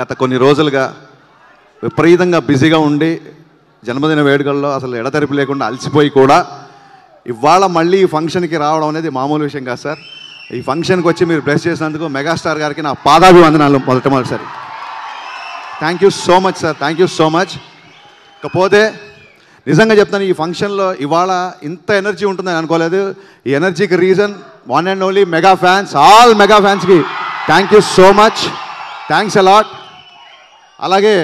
గత కొన్ని రోజులుగా విపరీతంగా బిజీగా ఉండి జన్మదిన వేడుకల్లో అసలు ఎడతెరిపి లేకుండా అలసిపోయి కూడా ఇవాళ మళ్ళీ ఈ ఫంక్షన్కి రావడం అనేది మామూలు విషయం కాదు సార్. ఈ ఫంక్షన్కి వచ్చి మీరు బ్లెస్ చేసినందుకు మెగాస్టార్ గారికి నా పాదాభివందనాలు మొదటమొదటిసారి. Thank you so much sir thank you so much. ఇకపోతే నిజంగా చెప్తాను ఈ ఫంక్షన్లో ఇవాళ ఇంత ఎనర్జీ ఉంటుందని అనుకోలేదు. ఈ ఎనర్జీకి reason one and only mega fans all mega ఫ్యాన్స్కి thank you so much. Thanks a lot అలాగే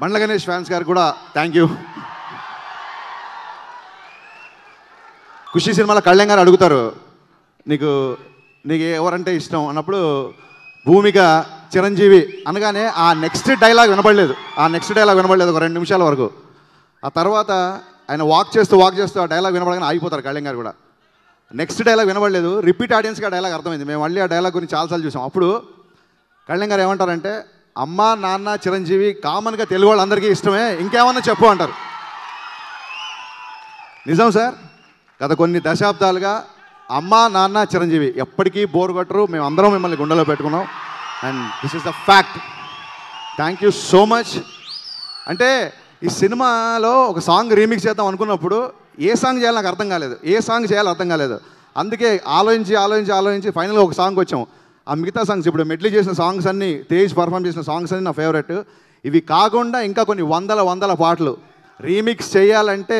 బండ్ల గణేష్ ఫ్యాన్స్ గారు కూడా థ్యాంక్ యూ ఖుషి సినిమాలో కళ్యాణ్ గారు అడుగుతారు నీకు నీకు ఎవరంటే ఇష్టం అన్నప్పుడు భూమిక చిరంజీవి అనగానే ఆ నెక్స్ట్ డైలాగ్ వినపడలేదు ఆ నెక్స్ట్ డైలాగ్ వినపడలేదు ఒక రెండు నిమిషాల వరకు. ఆ తర్వాత ఆయన వాక్ చేస్తూ వాక్ చేస్తూ ఆ డైలాగ్ వినపడగానే ఆగిపోతారు కళ్యాణ్ గారు కూడా. నెక్స్ట్ డైలాగ్ వినపడలేదు రిపీట్ ఆడియన్స్కి ఆ డైలాగ్ అర్థమైంది. మేము మళ్ళీ ఆ డైలాగ్ గురించి చాలాసార్లు చూసాం. అప్పుడు కళ్యాణ్ గారు ఏమంటారంటే అమ్మ నాన్న చిరంజీవి కామన్గా తెలుగు వాళ్ళందరికీ ఇష్టమే. ఇంకేమన్నా చెప్పు అంటారు. నిజం సార్ గత కొన్ని దశాబ్దాలుగా అమ్మ నాన్న చిరంజీవి ఎప్పటికీ బోర్ కొట్టరు. మేము అందరం మిమ్మల్ని గుండెలో పెట్టుకున్నాం. And this is the fact. Thank you so much. అంటే ఈ సినిమాలో ఒక సాంగ్ రీమిక్స్ చేద్దాం అనుకున్నప్పుడు ఏ సాంగ్ చేయాలో నాకు అర్థం కాలేదు. ఏ సాంగ్ చేయాలో అర్థం కాలేదు. అందుకే ఆలోచించి ఆలోచించి ఆలోచించి ఫైనల్గా ఒక సాంగ్ వచ్చాము ఆ మిగతా సాంగ్స్ ఇప్పుడు మెడ్లీ చేసిన సాంగ్స్ అన్నీ తేజ్ పర్ఫామ్ చేసిన సాంగ్స్ అన్నీ నా ఫేవరెట్ ఇవి కాకుండా ఇంకా కొన్ని వందల వందల పాటలు. రీమిక్స్ చేయాలంటే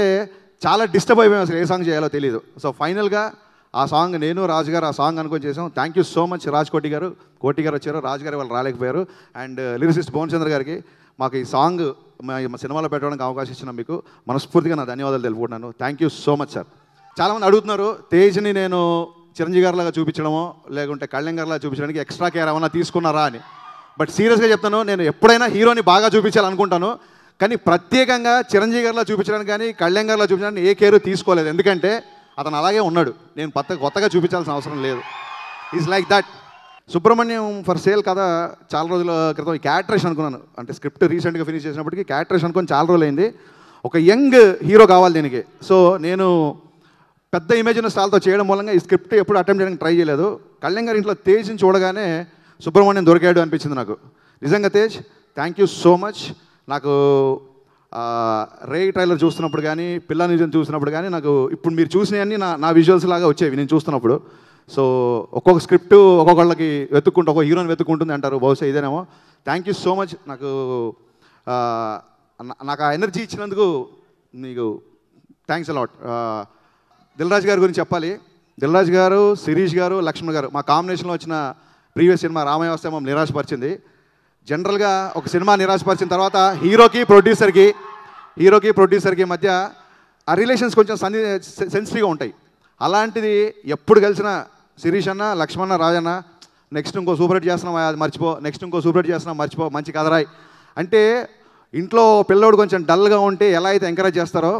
చాలా డిస్టర్బ్ అయిపోయాం అసలు ఏ సాంగ్ చేయాలో తెలియదు సో ఫైనల్గా ఆ సాంగ్ నేను రాజు గారు ఆ సాంగ్ అనుకొని చేసాం thank you so much Raj Koti గారు. కోటి గారు వచ్చారు రాజు గారు వాళ్ళు రాలేకపోయారు. అండ్ లిరిసిస్ట్ uh, భువనచంద్ర గారికి మాకు ఈ సాంగ్ మా మా సినిమాలో పెట్టడానికి అవకాశం ఇచ్చిన మీకు మనస్ఫూర్తిగా నా ధన్యవాదాలు తెలుపుకుంటున్నాను. Thank you so much sir చాలామంది అడుగుతున్నారు తేజ్ని నేను చిరంజీవి గారిలాగా చూపించడమో లేకుంటే కళ్యాణ్ చూపించడానికి ఎక్స్ట్రా కేర్ ఏమైనా తీసుకున్నారా అని. బట్ సీరియస్గా చెప్తాను నేను ఎప్పుడైనా హీరోని బాగా చూపించాలనుకుంటాను కానీ ప్రత్యేకంగా చిరంజీవి గారిలా చూపించడానికి కానీ కళ్యాణ్ గారిలా చూపించడానికి ఏ కేరు తీసుకోలేదు. ఎందుకంటే అతను అలాగే ఉన్నాడు. నేను కొత్త కొత్తగా చూపించాల్సిన అవసరం లేదు. Is like that Subramanyam for sale కథ చాలా రోజుల క్రితం క్యాటరేషన్ క్యాట్రేష్ అనుకున్నాను. అంటే స్క్రిప్ట్ రీసెంట్గా ఫినిష్ చేసినప్పటికీ క్యాట్రేష్ అనుకుని చాలా రోజులు ఒక యంగ్ హీరో కావాలి దీనికి. సో నేను పెద్ద ఇమేజ్ స్టాల్తో చేయడం మూలంగా ఈ స్క్రిప్ట్ ఎప్పుడు అటెంప్ట్ చేయడానికి ట్రై చేయలేదు. కళ్యాణ్ గారి ఇంట్లో తేజ్ని చూడగానే సుబ్రహ్మణ్యం దొరికాడు అనిపించింది నాకు. నిజంగా Tej thank you so much నాకు రే ట్రైలర్ చూస్తున్నప్పుడు కానీ పిల్ల నిజం చూసినప్పుడు కానీ నాకు ఇప్పుడు మీరు చూసినవన్నీ నా నా విజువల్స్ లాగా వచ్చేవి నేను చూస్తున్నప్పుడు. సో ఒక్కొక్క స్క్రిప్ట్ ఒక్కొక్కళ్ళకి వెతుక్కుంటూ ఒక్కొక్క హీరోని వెతుక్కుంటుంది అంటారు. బహుశా ఇదేనేమో. థ్యాంక్ యూ సో మచ్ నాకు నాకు ఆ ఎనర్జీ ఇచ్చినందుకు నీకు థ్యాంక్స్ అలాట్ దిల్రాజ్ గారి గురించి చెప్పాలి. దిల్రాజ్ గారు శిరీష్ గారు లక్ష్మణ్ గారు మా కాంబినేషన్లో వచ్చిన ప్రీవియస్ సినిమా రామయ్య వస్తే మమ్మల్ని నిరాశపరిచింది. జనరల్గా ఒక సినిమా నిరాశపరిచిన తర్వాత హీరోకి ప్రొడ్యూసర్కి హీరోకి ప్రొడ్యూసర్కి మధ్య ఆ రిలేషన్స్ కొంచెం సన్ని సెన్సిటివ్గా ఉంటాయి. అలాంటిది ఎప్పుడు కలిసిన శిరీష్ అన్న లక్ష్మణ రాజన్న నెక్స్ట్ ఇంకో సూపర్ హిట్ చేస్తున్నాం అది మర్చిపో నెక్స్ట్ ఇంకో సూపర్ హిట్ చేస్తున్నాం మర్చిపో మంచి కదరాయి అంటే ఇంట్లో పిల్లోడు కొంచెం డల్గా ఉంటే ఎలా అయితే ఎంకరేజ్ చేస్తారో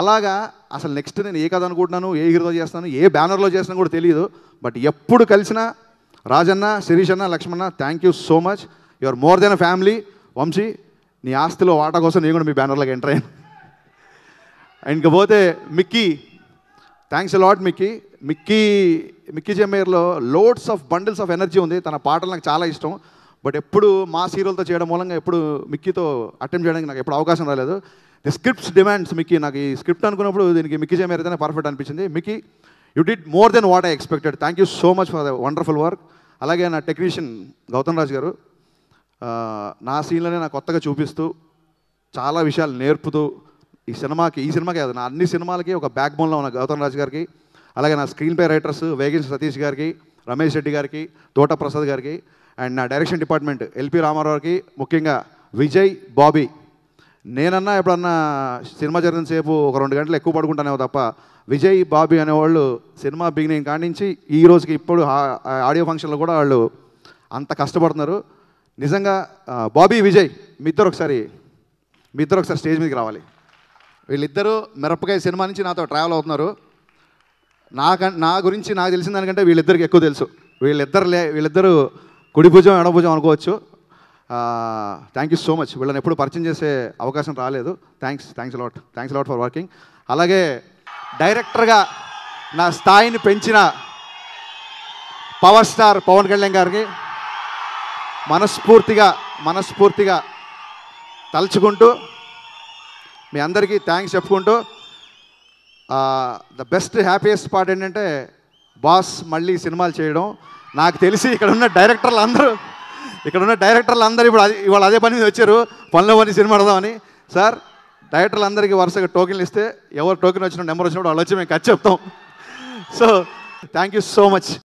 అలాగా అసలు నెక్స్ట్ నేను ఏ కథ అనుకుంటున్నాను ఏ హీరోతో చేస్తాను ఏ బ్యానర్లో చేస్తాను కూడా తెలియదు బట్ ఎప్పుడు కలిసినా రాజన్న శిరీష్ అన్న Lakshmana thank you so much your more than a family Vamsi నీ ఆస్తిలో వాటా కోసం నేను కూడా మీ బ్యానర్లోకి ఎంటర్ అయ్యాను. ఇంకపోతే Mickey thanks lot Mickey. Mickey Mickey జమేర్లో loads of bundles of energy ఉంది. తన పాటలు నాకు చాలా ఇష్టం. బట్ ఎప్పుడు మా సీరియల్తో చేయడం మూలంగా ఎప్పుడు మిక్కీతో అటెంప్ట్ చేయడానికి నాకు ఎప్పుడు అవకాశం రాలేదు. ది స్క్రిప్ట్స్ డిమాండ్స్ మిక్కీ నాకు ఈ స్క్రిప్ట్ అనుకున్నప్పుడు దీనికి మిక్కీ జమేర్ అయితేనే పర్ఫెక్ట్ అనిపించింది. Mickey you did more than what I expected thank you so much for the wonderful work అలాగే నా టెక్నీషియన్ గౌతమ్ రాజ్ గారు నా సీన్లోనే నాకు కొత్తగా చూపిస్తూ చాలా విషయాలు నేర్పుతూ ఈ సినిమాకి ఈ సినిమాకి కాదు నా అన్ని సినిమాలకి ఒక బ్యాక్ బోన్లో ఉన్న గౌతమ్ రాజ్ గారికి అలాగే నా స్క్రీన్ పే రైటర్స్ వేగిన్ సతీష్ గారికి రమేష్ రెడ్డి గారికి తోట ప్రసాద్ గారికి అండ్ నా డైరెక్షన్ డిపార్ట్మెంట్ ఎల్పి రామారావుకి ముఖ్యంగా విజయ్ బాబీ నేనన్నా ఎప్పుడన్నా సినిమా జరిగిన సేపు ఒక రెండు గంటలు ఎక్కువ పడుకుంటానేమో తప్ప విజయ్ బాబీ అనేవాళ్ళు సినిమా బిగినింగ్ కానించి ఈ రోజుకి ఇప్పుడు ఆడియో ఫంక్షన్లో కూడా వాళ్ళు అంత కష్టపడుతున్నారు. నిజంగా బాబీ విజయ్ మీ ఇద్దరు ఒకసారి మీ ఇద్దరు ఒకసారి స్టేజ్ మీదకి రావాలి. వీళ్ళిద్దరూ మిరపకాయ సినిమా నుంచి నాతో ట్రావెల్ అవుతున్నారు. నాక నా గురించి నాకు తెలిసిన దానికంటే వీళ్ళిద్దరికి ఎక్కువ తెలుసు. వీళ్ళిద్దరు లే వీళ్ళిద్దరూ కుడి భుజం ఎడ భుజం అనుకోవచ్చు. థ్యాంక్ యూ సో మచ్ వీళ్ళని ఎప్పుడు పరిచయం చేసే అవకాశం రాలేదు. Thanks thanks lot thanks lot for working అలాగే డైరెక్టర్గా నా స్థాయిని పెంచిన పవర్ స్టార్ పవన్ కళ్యాణ్ గారికి మనస్ఫూర్తిగా మనస్ఫూర్తిగా తలుచుకుంటూ మీ అందరికీ థ్యాంక్స్ చెప్పుకుంటూ ద బెస్ట్ హ్యాపీయెస్ట్ పార్ట్ ఏంటంటే బాస్ మళ్ళీ సినిమాలు చేయడం. నాకు తెలిసి ఇక్కడ ఉన్న డైరెక్టర్లు అందరూ ఇక్కడ ఉన్న డైరెక్టర్లు అందరూ ఇప్పుడు ఇవాళ అదే పని మీద వచ్చారు. పనిలో పని సినిమా ఆడదామని. సార్ డైరెక్టర్లు అందరికీ వరుసగా టోకెన్లు ఇస్తే ఎవరు టోకెన్ వచ్చిన నెంబర్ వచ్చినప్పుడు వాళ్ళు వచ్చి మేము ఖర్చు చెప్తాం. So thank you so much